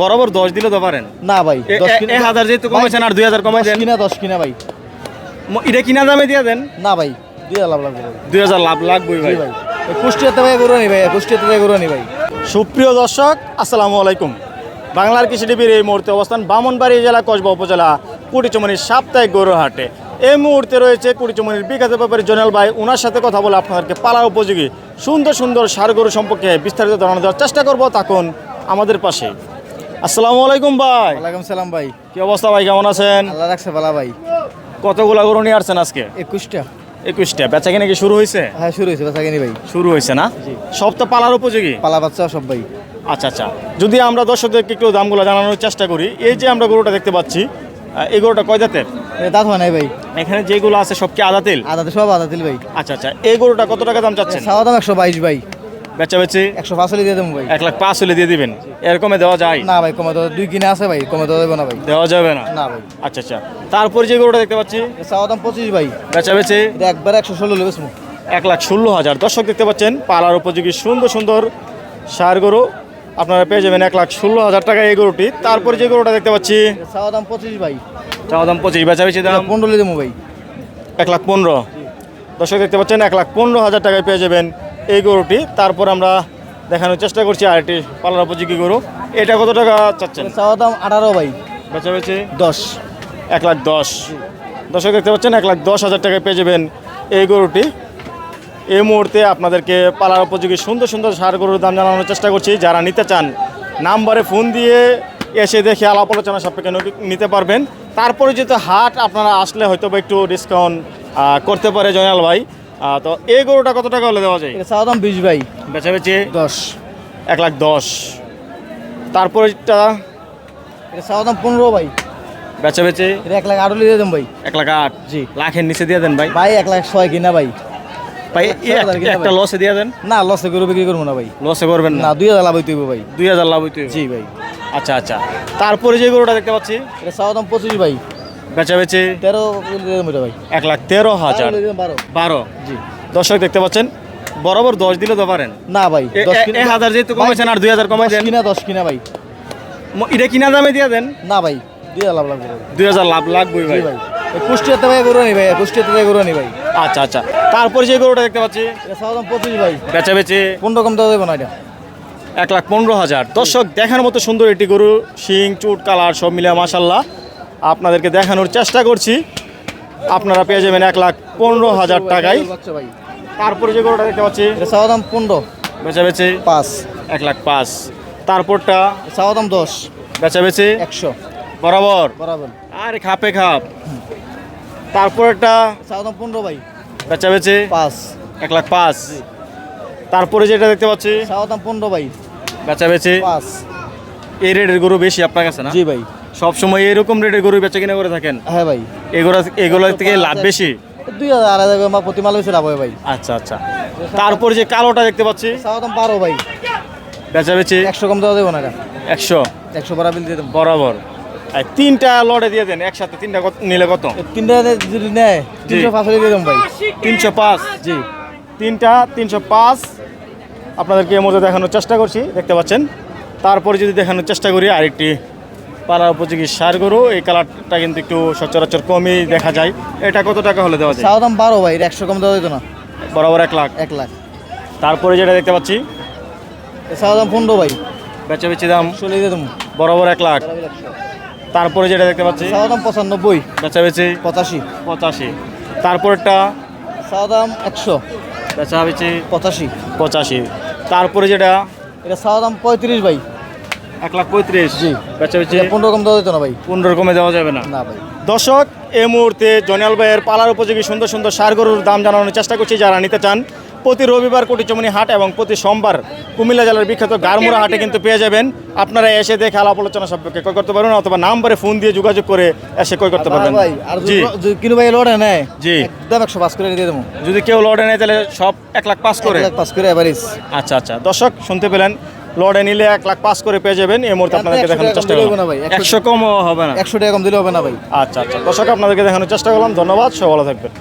বরাবর দশ দিলে তো পারেন। না ভাই এক হাজার যেহেতু কমেছেন আর দুই হাজার কমাই দেন। কিনা দশ কিনা ভাই। এটা কিনা দামে দিয়ে দেন। না ভাই দুই হাজার লাভ লাগবে দুই হাজার লাভ লাগবে ভাই। কুষ্টিয়াতে ভাই। গরু নি ভাই কুষ্টিয়াতে ভাই গরু নি ভাই সুপ্রিয় দর্শক আসসালামু আলাইকুম। বাংলার কৃষি টিভির এই মুহূর্তে অবস্থান বামনবাড়ি জেলা কসবা উপজেলা কুটিচমনির সাপ্তাহিক গরুর হাটে। এই মুহূর্তে রয়েছে কুটিচমনির বিখ্যাত ব্যাপারী জোনাল ভাই। ওনার সাথে কথা বলে আপনাদেরকে পালা উপযোগী সুন্দর সুন্দর সার গরু সম্পর্কে বিস্তারিত ধারণা দেওয়ার চেষ্টা করব। তখন আমাদের পাশে। আসসালামু আলাইকুম ভাই। ওয়ালাইকুম সালাম ভাই। কি অবস্থা ভাই কেমন আছেন? আল্লাহ রাখছে ভালা ভাই। কতগুলা গরু নিয়ে আসছেন আজকে? একুশটা। একুশটা। বেচা কিনে কি শুরু হয়েছে হ্যাঁ শুরু হয়েছে কিনি ভাই। শুরু হয়েছে না? সব তো পালার উপযোগী? পালা বাচ্চা সব ভাই। আচ্ছা আচ্ছা। যদি আমরা দর্শকদেরকে একটু দামগুলো জানানোর চেষ্টা করি এই যে আমরা গরুটা দেখতে পাচ্ছি এই গরুটা কয় জাতের? দাঁত হয় নাই ভাই। এখানে যেগুলো আছে সব কি আদা তেল? আদাতে সব আদা দিল ভাই। আচ্ছা আচ্ছা। এই গরুটা কত টাকা দাম চাচ্ছেন? চাওয়া দাম একশো বাইশ ভাই। বেচা বেচে একশো পাঁচ হলে দিয়ে দেবো ভাই। এক লাখ পাঁচ হলে দিয়ে দিবেন। এরকমে দেওয়া যায়? না ভাই কমে তো দুই কিনা আছে ভাই কমে তো দেবো না ভাই। দেওয়া যাবে না? না ভাই। আচ্ছা আচ্ছা। তারপরে যে গরুটা দেখতে পাচ্ছি? চাওয়া দাম পঁচিশ ভাই। বেচা বেচে একবার একশো ষোলো লেবেস এক লাখ ষোলো হাজার। দর্শক দেখতে পাচ্ছেন পালার উপযোগী সুন্দর সুন্দর সার গরু। আপনারা পেয়ে যাবেন এক লাখ ষোলো হাজার টাকা এই গরুটি। তারপরে যে গরুটা দেখতে পাচ্ছি? চাওয়া দাম পঁচিশ ভাই। চাওয়া দাম পঁচিশ বেচা বেচি দাম পনেরো দেবো ভাই। এক লাখ পনেরো। দর্শক দেখতে পাচ্ছেন এক লাখ পনেরো হাজার টাকায় পেয়ে যাবেন এই গরুটি। তারপর আমরা দেখানোর চেষ্টা করছি আরেকটি পালার উপযোগী গরু। এটা কত টাকা চাচ্ছেন? চাওয়া দাম আঠারো ভাই। বেচা বেচে? দশ। এক লাখ দশ। দর্শক দেখতে পাচ্ছেন এক লাখ দশ হাজার টাকায় পেয়ে যাবেন এই গরুটি। এই মুহূর্তে আপনাদেরকে পালার উপযোগী সুন্দর সুন্দর সার গরুর দাম জানানোর চেষ্টা করছি। যারা নিতে চান নাম্বারে ফোন দিয়ে এসে দেখে আলাপ আলোচনা সাপেক্ষে নিতে পারবেন। তারপরে যেহেতু হাট আপনারা আসলে হয়তো বা একটু ডিসকাউন্ট করতে পারে জয়নাল ভাই। তো এই গরুটা কত টাকা হলে দেওয়া যায়? চাওয়া দাম বিশ ভাই। বেচা বেচে দশ। এক লাখ দশ। তারপরেটা এটা চাওয়া দাম পনেরো ভাই। বেচা বেচে এটা এক লাখ আটও দিয়ে দেবো ভাই। এক লাখ আট? জি। লাখের নিচে দিয়ে দেন ভাই। ভাই এক লাখ ছয় কিনা ভাই। ভাই একটা লসে দিয়ে দেন? না লসে গরু বিক্রি করব না ভাই। লসে করবেন না? দুই হাজার লাভ হইতে ভাই। দুই হাজার লাভ হইতে। জি ভাই। আচ্ছা আচ্ছা। তারপরে যে গরুটা দেখতে পাচ্ছি? এটা চাওয়া দাম পঁচিশ ভাই। বেচা বেচে তেরো ভাই। এক লাখ তেরো হাজার। বারো। জি। দর্শক দেখতে পাচ্ছেন বরাবর দশ দিলে তো পারেন। না ভাই এক হাজার যেহেতু কমেছেন আর দুই হাজার কমাই দেন কিনা দশ কিনা ভাই। এটা কিনা দামে দিয়ে দেন। না ভাই দুই হাজার লাভ লাগবে দুই হাজার লাভ লাগবেই ভাই। কুষ্টিয়াতে ভাই। গরু ভাই কুষ্টিয়াতে ভাই গরু ভাই। আচ্ছা আচ্ছা। তারপরে যে গরুটা দেখতে পাচ্ছি পঁচিশ ভাই। বেচা বেচে পনেরো কম দেওয়া দেবো না এটা। এক লাখ পনেরো হাজার। দর্শক দেখার মতো সুন্দর একটি গরু শিং চুট কালার সব মিলে মাসাল্লাহ আপনাদেরকে দেখানোর চেষ্টা করছি। আপনারা পেয়ে যাবেন এক লাখ পনেরো হাজার টাকায়। তারপরে যে গরুটা দেখতে পাচ্ছি এটা চাওয়া দাম পনেরো। বেচা বেচে পাঁচ। এক লাখ পাঁচ। তারপরটা চাওয়া দাম দশ। বেচা বেচে একশো। বরাবর। বরাবর। আরে খাপে খাপ। তারপরটা চাওয়া দাম পনেরো ভাই। বেচা বেচে পাঁচ। এক লাখ পাঁচ। তারপরে যেটা দেখতে পাচ্ছি চাওয়া দাম পনেরো ভাই। বেচা বেচে পাঁচ। এই রেটের গরু বেশি আপনার কাছে না? জি ভাই। সব সময় এরকম রেটের গরু বেচা কিনা করে থাকেন? হ্যাঁ ভাই। এগুলো এগুলো থেকে লাভ বেশি? দুই হাজার আড়াই হাজার আমার প্রতি মাল হয়েছে লাভ হয় ভাই। আচ্ছা আচ্ছা। তারপর যে কালোটা দেখতে পাচ্ছি? বারো ভাই। বেচা বেচি একশো কম দেওয়া দেবো না একশো? একশো বারা বিল দিয়ে দেবো। বরাবর। তিনটা লড়ে দিয়ে দেন একসাথে তিনটা কত- নিলে কত? তিনটা যদি নেয় তিনশো পাঁচ দিয়ে দেবো ভাই। তিনশো পাঁচ? জি। তিনটা তিনশো পাঁচ। আপনাদেরকে এর মধ্যে দেখানোর চেষ্টা করছি দেখতে পাচ্ছেন? তারপরে যদি দেখানোর চেষ্টা করি আরেকটি পাড়া উপযোগী সার গরু এই কালারটা কিন্তু একটু সচরাচর কমই দেখা যায়। এটা কত টাকা হলে দেওয়া যায়? দাম বারো ভাই একশো কম দেওয়া যেত না। বরাবর এক লাখ। এক লাখ। তারপরে যেটা দেখতে পাচ্ছি দাম পনেরো ভাই। বেচা বেচি দাম চলে দেবো বরাবর এক লাখ। তারপরে যেটা দেখতে পাচ্ছি দাম পঁচানব্বই। বেচা বেচি পঁচাশি। পঁচাশি। তারপরটা দাম একশো। বেচা বেচি পঁচাশি। পঁচাশি। তারপরে যেটা এটা দাম পঁয়ত্রিশ ভাই। এক লাখ পঁয়ত্রিশ। জি। বেচা বেচি পনেরো কম দেওয়া যেত না ভাই? পনেরো কমে দেওয়া যাবে না। না ভাই। দর্শক এই মুহূর্তে জনিয়াল ভাইয়ের পালার উপযোগী সুন্দর সুন্দর সার গরুর দাম জানানোর চেষ্টা করছি যারা নিতে চান। প্রতি রবিবার কোটিচমনি হাট এবং প্রতি সোমবার কুমিল্লা জেলার বিখ্যাত গারমুরা হাটে কিন্তু পেয়ে যাবেন। আপনারা এসে দেখে আলাপ আলোচনা সম্পর্কে ক্রয় করতে পারবেন অথবা নাম্বারে ফোন দিয়ে যোগাযোগ করে এসে ক্রয় করতে পারবেন। ভাই জি। যদি ভাই লোড নেয় জি। একদম একশো পাঁচ করে দিয়ে দেবো। যদি কেউ লড়ে নেয় তাহলে সব এক লাখ পাস করে। এক লাখ পাঁচ করে এভারেজ আচ্ছা আচ্ছা। দর্শক শুনতে পেলেন লড়ে নিলে এক লাখ পাস করে পেয়ে যাবেন। এই মুহূর্তে আপনাদেরকে দেখানোর চেষ্টা করলাম। হবে না ভাই, 100 একশো কমও হবে না। একশো টাকা কম দিলে হবে না ভাই। আচ্ছা আচ্ছা। দর্শক আপনাদেরকে দেখানোর চেষ্টা করলাম। ধন্যবাদ সব ভালো থাকবেন।